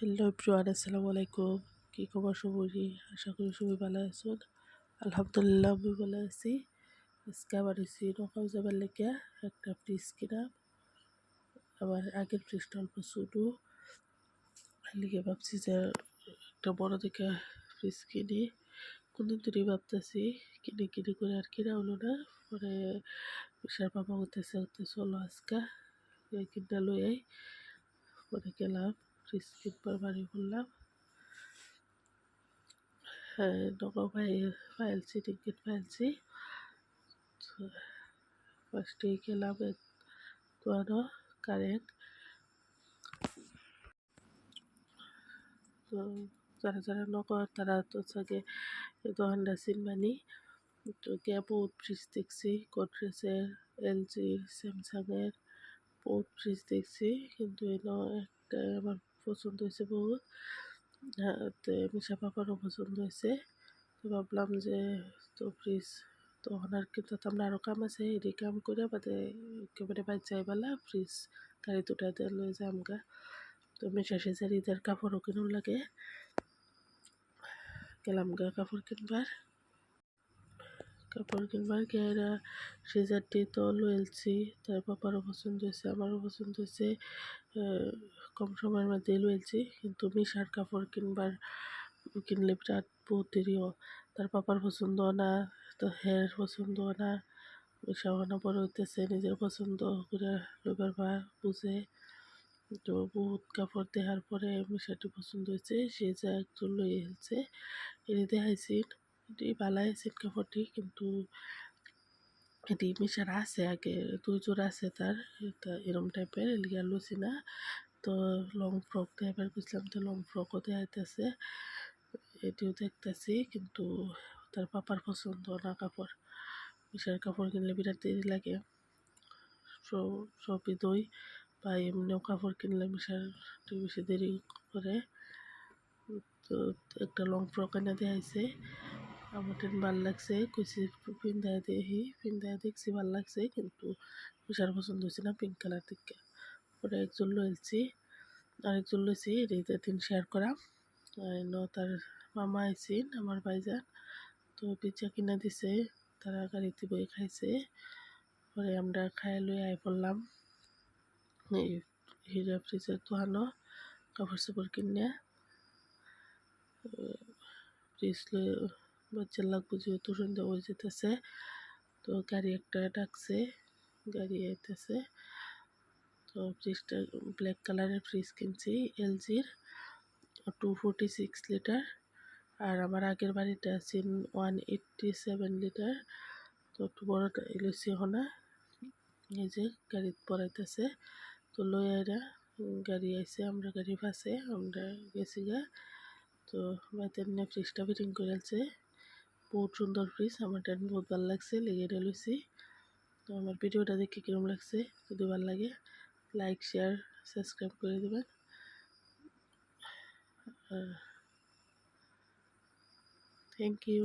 Hello everyone, আসসালামু আলাইকুম। কি খবর সবরি আশা করি সবাই ভালো আছেন। আলহামদুলিল্লাহ আমি ভালো আছি। আজকে আবার এসি নখাও যাবার লেগে একটা ফ্রিজ কিনা আবার আগের ফ্রিজটা অল্প ছোটো। লিগে ভাবছি যে একটা বড় দেখে ফ্রিজ কিনি। কোনদিন ধরেই ভাবতেছি, কিনে কিনে করে আর কিনা হলো না। পরে বিশাল বাবা হতেছে হতে চলো আজকে। কিনটা লই পরে গেলাম। ফ্রিজ কিনবার বাড়ি করলাম হ্যাঁ নগাঁও ফাইলছি টিকিট ফাইলছি ফার্স্টে গেলাম দোয়ানো কারেন্ট। তো যারা যারা নগর, তারা তো সাগে দোকানটা চিনবানি তো গিয়ে বহুত ফ্রিজ দেখছি গোদরেজের এলজির, স্যামসাংয়ের বহুত ফ্রিজ দেখছি। কিন্তু এনে একটা আমার পছন্দ হয়েছে বহুত। তো মিশা পাপারও পছন্দ হয়েছে। তো ভাবলাম যে, তো ফ্রিজ তো আর কিন্তু আমরা আরও কাম আছে এটি কাম করে বাদে একেবারে বাইর যাইবেলা ফ্রিজ গাড়ি দুটা দিয়ে লয়ে যাম গা তো মিশা সেজার ঈদের কাপড়ও কিনুন লাগে। গেলাম গা কাপড় কিনবার। কাপড় কিনবার গিয়ে সিজারটি তো লয়েলছি তার পাপারও পছন্দ হয়েছে, আমারও পছন্দ হয়েছে কম সময়ের মধ্যে লয়েলছি কিন্তু মিশার কাপড় কিনবার, কিনলে বিরাট বহুত দেরিও তার পাপার পছন্দ না তো হের পছন্দ না, মিশা না বড় হইতেছে, নিজের পছন্দ করে লইবার বা বুঝে, তো বহুত কাপড় দেখার পরে মিশাটি পছন্দ হয়েছে, সে যা একটু লই এলছে এনে দেখাইছি। এটি বালাই আছে কাপড়টি কিন্তু এটি মিশার আছে আগে, দুই জোড়া আছে তার। এরম টাইপের লিগা লুচি না। তো লং ফ্রক টাইপের বুঝলাম তো লং ফ্রকও দেখাইতেছে। এটিও দেখতেছি কিন্তু তার পাপার পছন্দ না কাপড়। মিশার কাপড় কিনলে বিরাট দেরি লাগে। সবই দই বা এমনিও কাপড় কিনলে মিশার একটু বেশি দেরি করে। তো একটা লং ফ্রক এনে দেখাইছে। আমার ভালো লাগছে কুচি পিন্ধায় দেখি পিন্ধায় দেখছি ভালো লাগছে, কিন্তু বিশাল পছন্দ হয়েছে না পিঙ্ক কালার থেকে পরে একজন লইছি, আরেকজন লইছি এটা দিন শেয়ার করা। তার মামা আইসিন আমার ভাইজান। তো পিজা কিনা দিছে, তারা গাড়িতে বই খাইছে। পরে আমরা খাই লই আই পড়লাম। এই হিরা ফ্রিজের দোকানো কাপড় চাপড় কিনে ফ্রিজ বাচ্চার লাগবো যেহেতু সন্ধ্যা হয়ে যেতেছে, তো গাড়ি একটা ডাকছে, গাড়ি আইতেছে। তো ফ্রিজটা ব্ল্যাক কালারের ফ্রিজ কিনছি এলজির টু ফোরটি সিক্স লিটার আর আমার আগের বাড়িটা আছে ওয়ান এইটটি সেভেন লিটার তো একটু বড়টা এলসি হনা এই যে গাড়ি পড়াইতেছে তো লয়ারা গাড়ি আইসে আমরা গাড়ি পাশে আমরা গেছি গা, তো নিয়ে ফ্রিজটা ফিটিং করে আছে বহুত সুন্দর ফ্রিজ, আমার বহুত ভালো লাগছে, লেগে লইছি। তো আমার ভিডিওটা দেখে কীরকম লাগছে, যদি ভালো লাগে লাইক শেয়ার সাবস্ক্রাইব করে দেবেন। Thank you